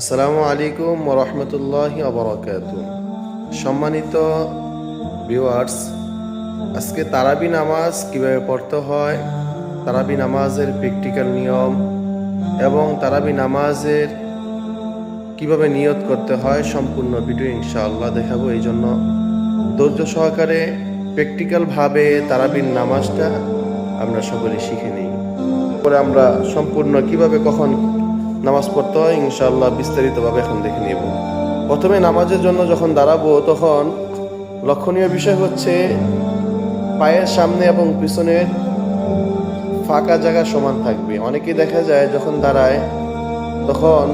আসসালামু আলাইকুম রহমতুল্লাহ আবরকাত সম্মানিত ভিউয়ার্স, আজকে তারাবি নামাজ কীভাবে পড়তে হয়, তারাবি নামাজের প্র্যাকটিক্যাল নিয়ম এবং তারাবি নামাজের কীভাবে নিয়ত করতে হয় সম্পূর্ণ ভিডিও ইনশাআল্লাহ দেখাবো। এই জন্য ধৈর্য সহকারে প্র্যাকটিক্যালভাবে তারাবির নামাজটা আমরা সকলে শিখে নিই। পরে আমরা সম্পূর্ণ কীভাবে, কখন নামাজ পড়তে হয় ইনশাল্লাহ বিস্তারিতভাবে এখন দেখে নেব। প্রথমে নামাজের জন্য যখন দাঁড়াবো, তখন লক্ষণীয় বিষয় হচ্ছে পায়ের সামনে এবং পিছনের ফাঁকা জায়গা সমান থাকবে। অনেকেই দেখা যায় যখন দাঁড়ায়, তখন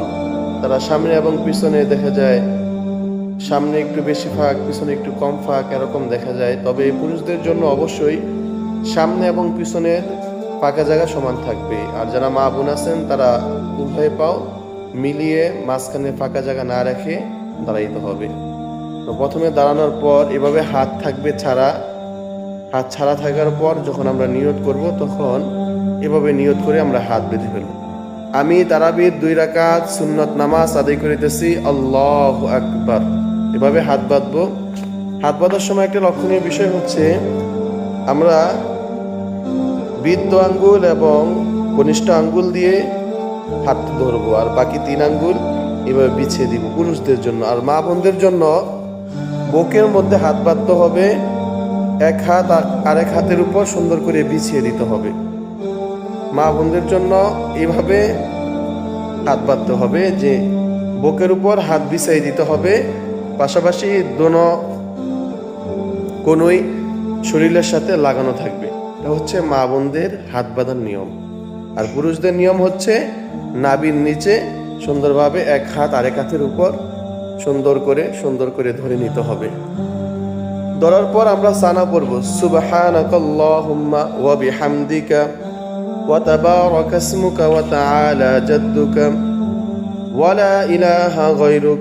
তারা সামনে এবং পিছনে দেখা যায়, সামনে একটু বেশি ফাঁক, পিছনে একটু কম ফাঁক, এরকম দেখা যায়। তবে পুরুষদের জন্য অবশ্যই সামনে এবং পিছনের ফাঁকা জায়গা সমান থাকবে। আর যারা মা বোন আছেন, তারা উভয় পাও মিলিয়ে মাঝখানে ফাঁকা জায়গা না রেখে দাঁড়াইতে হবে। তো প্রথমে দাঁড়ানোর পর এভাবে হাত থাকবে ছাড়া, হাত ছাড়া থাকার পর যখন আমরা নিয়ত করব, তখন এভাবে নিয়ত করে আমরা হাত বেঁধে ফেলব। আমি তারাবির দুই রাকাত সুন্নত নামাজ আদায় করিতেছি, আল্লাহ আকবার। এভাবে হাত বাঁধবো। হাত বাঁধার সময় একটা লক্ষণীয় বিষয় হচ্ছে, আমরা বৃদ্ধ আঙ্গুল এবং কনিষ্ঠ আঙ্গুল দিয়ে হাত ধরবো, আর বাকি তিন আঙ্গুল এভাবে বিছিয়ে দিব পুরুষদের জন্য। আর মা বোনদের জন্য বুকের মধ্যে হাত বাঁধতে হবে, এক হাত আর আরেক হাতের উপর সুন্দর করে বিছিয়ে দিতে হবে। মা বোনদের জন্য এইভাবে হাত বাঁধতে হবে যে বুকের উপর হাত বিছাই দিতে হবে। পাশাপাশি দোনো কোনোই শরীরের সাথে লাগানো থাকবে এটা হচ্ছে মা বোনদের হাত বাঁধার নিয়ম। আর পুরুষদের নিয়ম হচ্ছে নাবির নিচে সুন্দরভাবে এক হাত আরেক হাতের উপর সুন্দর করে সুন্দর করে ধরে নিতে হবে। ধরার পর আমরা সানা পড়ব, সুবহানাকাল্লাহুম্মা ওয়া বিহামদিকা ওয়া তাবারাকা ইসমুকা ওয়া তাআলা জাদ্দুকা ওয়া লা ইলাহা গায়রুক।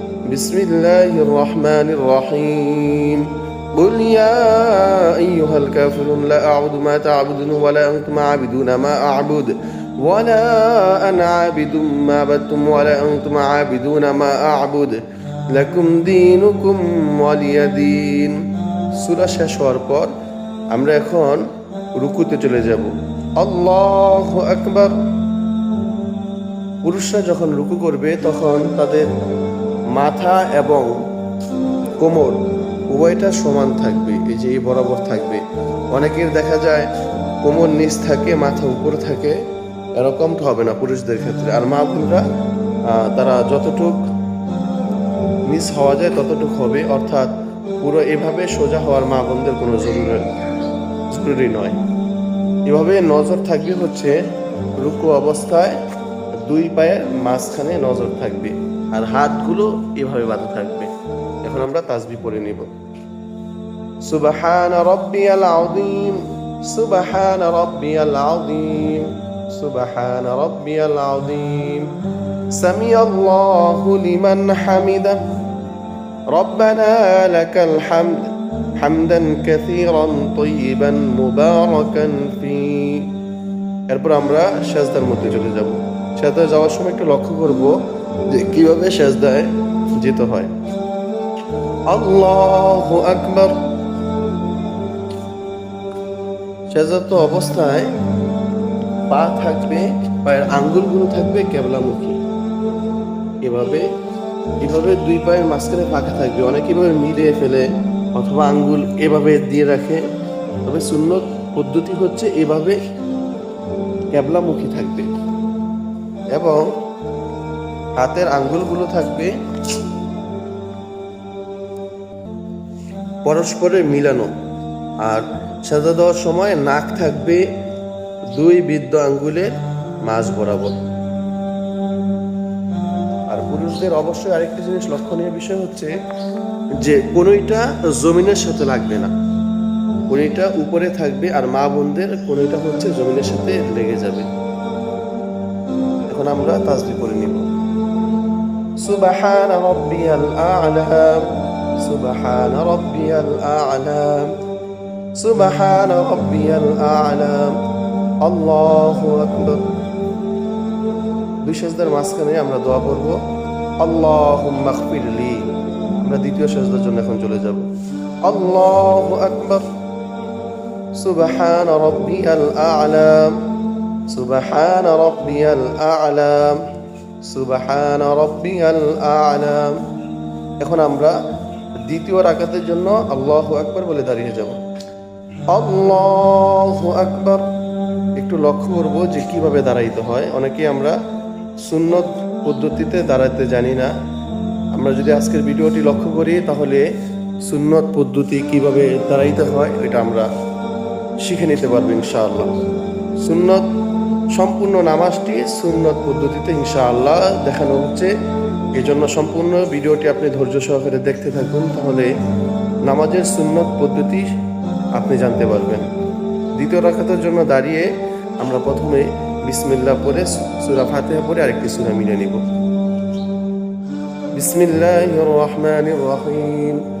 بسم الله الرحمن الرحيم قل يا أيها الكافرون لا أعبد ما تعبدون ولا أنتم عابدون ما أعبد ولا أنا عابد ما عبدتم ولا أنتم عابدون ما أعبد لكم دينكم ولي دين সূরা শেষ হওয়ার পর আমরা এখন রুকুতে চলে যাব আল্লাহু আকবার পুরুষরা যখন রুকু করবে তখন তাদের মাথা এবং কোমর উভয়টা সমান থাকবে, এই যে এই বরাবর থাকবে। অনেকের দেখা যায় কোমর নিচ থাকে, মাথা উপর থাকে, এরকমটা হবে না পুরুষদের ক্ষেত্রে। আর মা বোনরা তারা যতটুক মিস হওয়া যায় ততটুক হবে, অর্থাৎ পুরো এভাবে সোজা হওয়ার মা বোনদের কোনো জরুরি জরুরি নয়। এভাবে নজর থাকবে হচ্ছে রুকু অবস্থায় দুই পায়ের মাঝখানে নজর থাকবে। আর হাতগুলো এভাবে বাঁধা থাকবে এখন আমরা তাসবি পড়ে নিব সুবহান রাব্বিয়াল আযীম সুবহান রাব্বিয়াল আযীম সুবহান রাব্বিয়াল আযীম সামি আল্লাহু লিমান হামিদা ربنا لك الحمد حمدا كثيرا طيبا مباركا فيه এরপর আমরা সেজদার মধ্যে চলে যাব সেজদায় যাওয়ার সময় একটু লক্ষ্য করব যে কীভাবে সেজদায় যেতে হয়। আল্লাহ আকবর। সেজাত অবস্থায় পা থাকবে, পায়ের আঙ্গুলগুলো থাকবে কেবলামুখী। এভাবে এভাবে দুই পায়ের মাঝখানে ফাঁকা থাকবে। অনেকে এভাবে মিলিয়ে ফেলে অথবা আঙ্গুল এভাবে দিয়ে রাখে। তবে সুন্নত পদ্ধতি হচ্ছে এভাবে ক্যাবলামুখী থাকবে। এবং হাতের আঙ্গুলগুলো থাকবে পরস্পরের মিলানো। আর সাজা দেওয়ার সময় নাক থাকবে দুই বৃদ্ধ আঙ্গুলের মাঝ বরাবর। আর পুরুষদের অবশ্যই আরেকটি জিনিস লক্ষণীয় বিষয় হচ্ছে যে কোনোইটা জমিনের সাথে লাগবে না। কোনোইটা উপরে থাকবে আর মা বোনদের কোনোইটা হচ্ছে জমিনের সাথে লেগে যাবে। এখন আমরা তাজবি করে নিব। সুবহান রাব্বিয়াল আ'লা সুবহান রাব্বিয়াল আ'লা সুবহান রাব্বিয়াল আ'লা আল্লাহু আকবার দুই সেজদার মাঝখানে আমরা দোয়া করব, আল্লাহুম্মা গফিরলি আমরা দ্বিতীয় সেজদার জন্য এখন চলে যাব। আল্লাহু আকবার। সুবহান রাব্বিয়াল আ'লা সুবহান রাব্বিয়াল আ'লা এখন আমরা দ্বিতীয় রাকাতের জন্য আল্লাহু আকবার বলে দাঁড়িয়ে যাব। আল্লাহু আকবার। একটু লক্ষ্য করব যে কীভাবে দাঁড়াইতে হয়। অনেকে আমরা সুন্নত পদ্ধতিতে দাঁড়াতে জানি না। আমরা যদি আজকের ভিডিওটি লক্ষ্য করি, তাহলে সুন্নত পদ্ধতি কীভাবে দাঁড়াইতে হয়, এটা আমরা শিখে নিতে পারব ইনশাআল্লাহ। সুন্নত সম্পূর্ণ নামাজটি সুন্নত পদ্ধতিতে ইনশাআল্লাহ দেখানো হচ্ছে। এই জন্য সম্পূর্ণ ভিডিওটি আপনি ধৈর্য সহকারে দেখতে থাকুন, তাহলে নামাজের সুন্নত পদ্ধতি আপনি জানতে পারবেন। দ্বিতীয় রাখাতের জন্য দাঁড়িয়ে আমরা প্রথমে বিসমিল্লাহ পরে সুরা ফাতেহা পরে আরেকটি সুরা মিলে নিব। বিসমিল্লাহির রহমানির রহিম।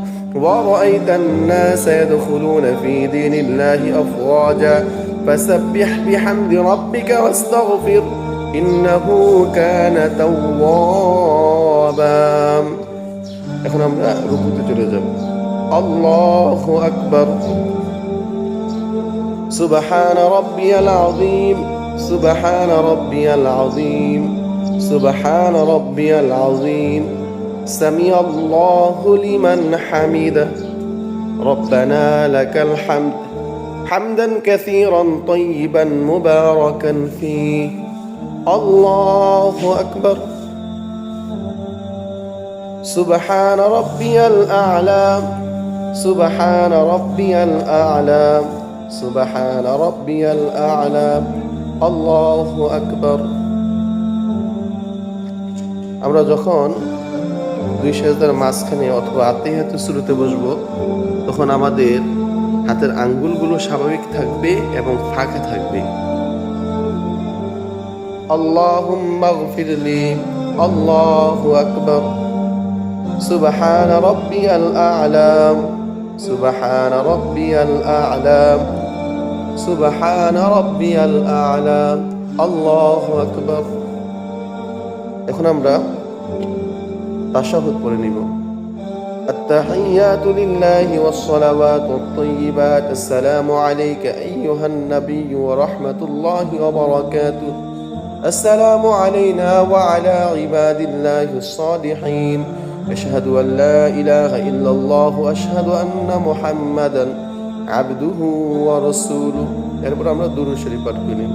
ورأيت الناس يدخلون في دين الله أفواجا فسبح بحمد ربك واستغفر إنه كان توابا এখন আমরা রুকুতে চলে যাব আল্লাহু আকবার সুবহান রাব্বিয়াল আযীম সুবহান রাব্বিয়াল আযীম সুবহান রাব্বিয়াল আযীম سمع الله لمن حمده ربنا لك الحمد حمدا كثيرا طيبا مباركا فيه الله اكبر سبحان ربي الأعلى سبحان ربي الأعلى سبحان ربي الأعلى الله أكبر আমরা যখন দুই সেজদার মাঝখানে অথবা আত্মীয়ত শুরুতে বসবো তখন আমাদের হাতের আঙ্গুলগুলো স্বাভাবিক থাকবে এবং ফাঁকা থাকবে আল্লাহুম্মা গফিরলি আল্লাহু আকবার سبحان ربي الأعلى سبحان ربي الأعلى سبحان ربي الأعلى الله أكبر এখন আমরা তাশাহুদ পড়ে নিব التحيات لله والصلوات الطيبات السلام عليك أيها النبي ورحمة الله وبركاته السلام علينا وعلى عباد الله الصالحين أشهد أن لا إله إلا الله وأشهد أن محمدا عبده ورسوله এরপর আমরা দুরূদ শরীফ পাঠ করে নেব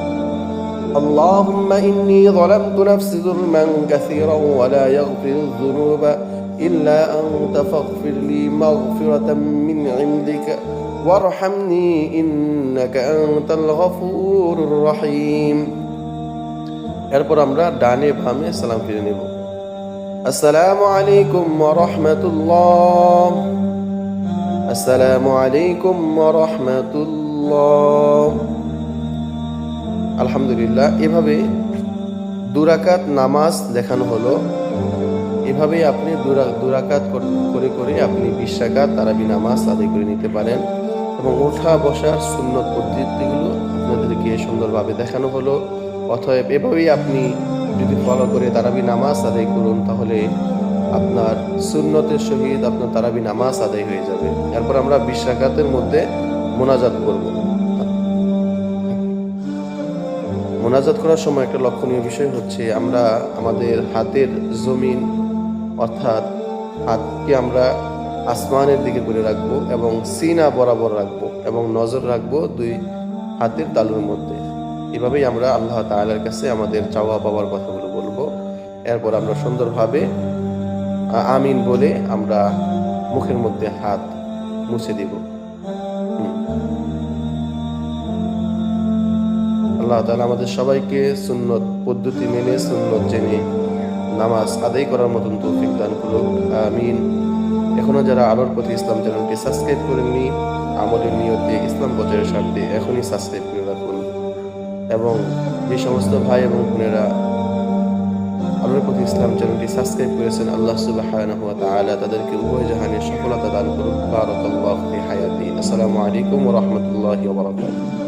اللهم إني ظلمت نفسي ظلما كثيرا ولا يغفر الذنوب إلا أنت فاغفر لي مغفرة من عندك وارحمني إنك أنت الغفور الرحيم এরপর আমরা ডানে বামে সালাম ফিরে নেব আসসালামু আলাইকুম ওয়া রাহমাতুল্লাহ আসসালামু আলাইকুম ওয়া রাহমাতুল্লাহ আলহামদুলিল্লাহ, এভাবে দুরাকাত নামাজ দেখানো হলো। এভাবেই আপনি দুরা- দুরাকাত কর- করে আপনি বিশ রাকাত তারাবি নামাজ আদায় করে নিতে পারেন এবং ওঠা বসার সুন্নত পদ্ধতিগুলো আপনাদেরকে সুন্দরভাবে দেখানো হলো। অতএব এভাবেই আপনি যদি ফলো করে তারাবি নামাজ আদায় করুন, তাহলে আপনার সুন্নতের সহিত আপনার তারাবি নামাজ আদায় হয়ে যাবে। এরপর আমরা বিশ রাকাতের মধ্যে মোনাজাত করব। মোনাজাত করার সময় একটা লক্ষণীয় বিষয় হচ্ছে আমরা আমাদের হাতের জমিন, অর্থাৎ হাতকে আমরা আসমানের দিকে করে রাখব এবং সিনা বরাবর রাখব এবং নজর রাখব দুই হাতের তালুর মধ্যে। এভাবেই আমরা আল্লাহ তাআলার কাছে আমাদের চাওয়া পাওয়ার কথাগুলো বলব। এরপর আমরা সুন্দরভাবে আমিন বলে আমরা মুখের মধ্যে হাত মুছে দিব। আল্লাহ তাআলা আমাদের সবাইকে সুন্নত পদ্ধতি মেনে, সুন্নত জেনে নামাজ আদায় করার মতন তৌফিক দান করুক, আমিন। এখনও যারা আলোর প্রতি ইসলাম চ্যানেলটি সাবস্ক্রাইব করেননি, আমলের নিয়তে ইসলাম প্রচারের স্বার্থে এখনই সাবস্ক্রাইব করে রাখুন। এবং যে সমস্ত ভাই এবং বোনেরা আল্লাহর প্রতি ইসলাম চ্যানেলটি সাবস্ক্রাইব করেছেন, আল্লাহ তাআলা তাদেরকে উভয় জাহানের সফলতা দান করুক। বারাকাল্লাহু হায়াতি। আসসালামু আলাইকুম রাহমাতুল্লাহি